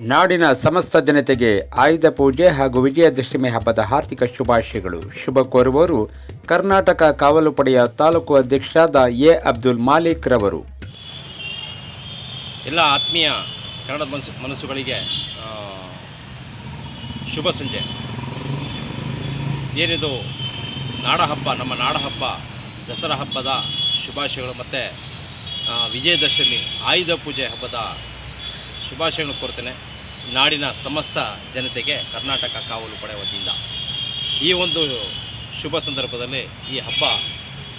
ನಾಡಿನ ಸಮಸ್ತ ಜನತೆಗೆ ಆಯುಧ ಪೂಜೆ ಹಾಗೂ ವಿಜಯದಶಮಿ ಹಬ್ಬದ ಹಾರ್ದಿಕ ಶುಭಾಶಯಗಳು. ಶುಭ ಕೋರುವವರು ಕರ್ನಾಟಕ ಕಾವಲು ಪಡೆಯ ತಾಲೂಕು ಅಧ್ಯಕ್ಷರಾದ ಎ. ಅಬ್ದುಲ್ ಮಾಲಿಕ್ ರವರು. ಎಲ್ಲ ಆತ್ಮೀಯ ಕನ್ನಡ ಮನಸ್ಸು, ಮನಸ್ಸುಗಳಿಗೆ ಶುಭ ಸಂಜೆ. ಏನಿದು ನಾಡ ಹಬ್ಬ, ನಮ್ಮ ನಾಡ ಹಬ್ಬ, ದಸರಾ ಹಬ್ಬದ ಶುಭಾಶಯಗಳು ಮತ್ತು ವಿಜಯದಶಮಿ, ಆಯುಧ ಪೂಜೆ ಹಬ್ಬದ ಶುಭಾಶಯಗಳು ಕೋರ್ತೇನೆ. ನಾಡಿನ ಸಮಸ್ತ ಜನತೆಗೆ ಕರ್ನಾಟಕ ಕಾವಲು ಪಡೆ ವತಿಯಿಂದ ಈ ಒಂದು ಶುಭ ಸಂದರ್ಭದಲ್ಲಿ ಈ ಹಬ್ಬ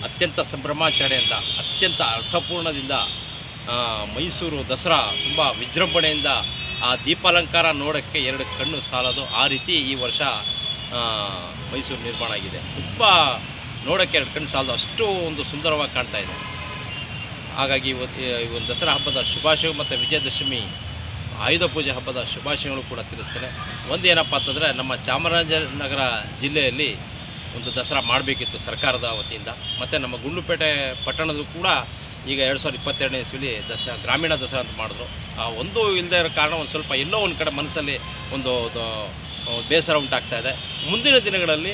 ಅತ್ಯಂತ ಸಂಭ್ರಮಾಚರಣೆಯಿಂದ ಅತ್ಯಂತ ಅರ್ಥಪೂರ್ಣದಿಂದ ಮೈಸೂರು ದಸರಾ ತುಂಬ ವಿಜೃಂಭಣೆಯಿಂದ ಆ ದೀಪಾಲಂಕಾರ ನೋಡೋಕ್ಕೆ ಎರಡು ಕಣ್ಣು ಸಾಲದು. ಆ ರೀತಿ ಈ ವರ್ಷ ಮೈಸೂರು ನಿರ್ಮಾಣ ಆಗಿದೆ. ತುಂಬ ನೋಡೋಕ್ಕೆ ಎರಡು ಕಣ್ಣು ಸಾಲದು. ಅಷ್ಟು ಒಂದು ಸುಂದರವಾಗಿ ಕಾಣ್ತಾ ಇದೆ. ಹಾಗಾಗಿ ಇವತ್ತು ಈ ಒಂದು ದಸರಾ ಹಬ್ಬದ ಶುಭಾಶಯ ಮತ್ತು ವಿಜಯದಶಮಿ ಆಯುಧ ಪೂಜೆ ಹಬ್ಬದ ಶುಭಾಶಯಗಳು ಕೂಡ ತಿಳಿಸ್ತೇನೆ. ಒಂದು ಏನಪ್ಪ ಅಂತಂದರೆ, ನಮ್ಮ ಚಾಮರಾಜನಗರ ಜಿಲ್ಲೆಯಲ್ಲಿ ಒಂದು ದಸರಾ ಮಾಡಬೇಕಿತ್ತು ಸರ್ಕಾರದ ವತಿಯಿಂದ. ಮತ್ತು ನಮ್ಮ ಗುಂಡ್ಲುಪೇಟೆ ಪಟ್ಟಣದಲ್ಲೂ ಕೂಡ ಈಗ ಎರಡು ಸಾವಿರದ ಇಪ್ಪತ್ತೆರಡನೇ ಇಸ್ವಿಲಿ ದಸರಾ, ಗ್ರಾಮೀಣ ದಸರಾ ಅಂತ ಮಾಡಿದ್ರು. ಆ ಒಂದು ಇಲ್ಲದೆ ಇರೋ ಕಾರಣ ಒಂದು ಸ್ವಲ್ಪ ಎಲ್ಲೋ ಒಂದು ಕಡೆ ಮನಸ್ಸಲ್ಲಿ ಒಂದು ಒಂದು ಬೇಸರ ಉಂಟಾಗ್ತಾ ಇದೆ. ಮುಂದಿನ ದಿನಗಳಲ್ಲಿ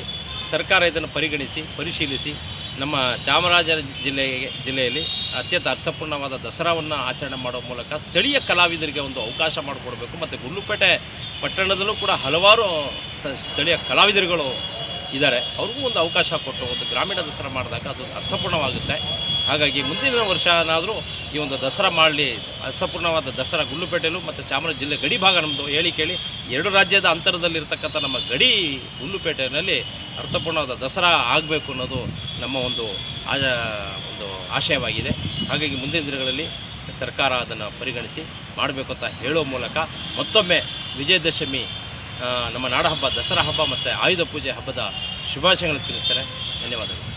ಸರ್ಕಾರ ಇದನ್ನು ಪರಿಗಣಿಸಿ, ಪರಿಶೀಲಿಸಿ ನಮ್ಮ ಚಾಮರಾಜ ಜಿಲ್ಲೆಗೆ ಜಿಲ್ಲೆಯಲ್ಲಿ ಅತ್ಯಂತ ಅರ್ಥಪೂರ್ಣವಾದ ದಸರಾವನ್ನು ಆಚರಣೆ ಮಾಡೋ ಮೂಲಕ ಸ್ಥಳೀಯ ಕಲಾವಿದರಿಗೆ ಒಂದು ಅವಕಾಶ ಮಾಡಿಕೊಡ್ಬೇಕು. ಮತ್ತು ಗುಂಡ್ಲುಪೇಟೆ ಪಟ್ಟಣದಲ್ಲೂ ಕೂಡ ಹಲವಾರು ಸ್ಥಳೀಯ ಕಲಾವಿದರುಗಳು ಇದ್ದಾರೆ. ಅವ್ರಿಗೂ ಒಂದು ಅವಕಾಶ ಕೊಟ್ಟು ಒಂದು ಗ್ರಾಮೀಣ ದಸರಾ ಮಾಡಿದಾಗ ಅದು ಅರ್ಥಪೂರ್ಣವಾಗುತ್ತೆ. ಹಾಗಾಗಿ ಮುಂದಿನ ವರ್ಷ ಏನಾದರೂ ಈ ಒಂದು ದಸರಾ ಮಾಡಲಿ. ಅರ್ಥಪೂರ್ಣವಾದ ದಸರಾ ಗುಂಡ್ಲುಪೇಟೆಯಲ್ಲೂ ಮತ್ತು ಚಾಮರಾಜ ಜಿಲ್ಲೆ ಗಡಿ ಭಾಗ ನಮ್ಮದು ಹೇಳಿ ಕೇಳಿ ಎರಡು ರಾಜ್ಯದ ಅಂತರದಲ್ಲಿರ್ತಕ್ಕಂಥ ನಮ್ಮ ಗಡಿ ಗುಲ್ಲುಪೇಟೆಯಲ್ಲಿ ಅರ್ಥಪೂರ್ಣವಾದ ದಸರಾ ಆಗಬೇಕು ಅನ್ನೋದು ನಮ್ಮ ಒಂದು ಒಂದು ಆಶಯವಾಗಿದೆ. ಹಾಗಾಗಿ ಮುಂದಿನ ದಿನಗಳಲ್ಲಿ ಸರ್ಕಾರ ಅದನ್ನು ಪರಿಗಣಿಸಿ ಮಾಡಬೇಕು ಅಂತ ಹೇಳೋ ಮೂಲಕ ಮತ್ತೊಮ್ಮೆ ವಿಜಯದಶಮಿ ನಮ್ಮ ನಾಡಹಬ್ಬ ದಸರಾ ಹಬ್ಬ ಮತ್ತು ಆಯುಧ ಪೂಜೆ ಹಬ್ಬದ ಶುಭಾಶಯಗಳನ್ನು ತಿಳಿಸ್ತೇನೆ. ಧನ್ಯವಾದಗಳು.